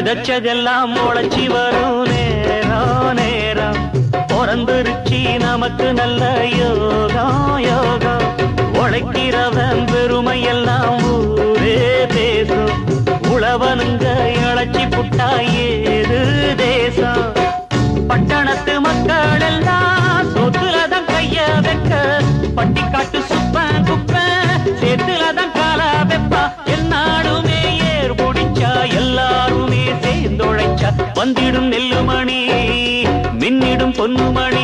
விதைச்சதெல்லாம் முளைச்சி வரும் நேரம் நேரம். பிறந்துருச்சி நமக்கு நல்ல யோகம் யோகம். உழைக்கிறவன் பெருமையெல்லாம் ஊரே பேசும். உழவனுங்க இழைச்சி புட்டா ஏது தேசம்? பட்டணத்து மக்கள் எல்லாம் சொத்துலதான் கைய வைக்க பட்டிக்காட்டு வந்திடும் நெல்லுமணி மின்னிடும் பொன்னுமணி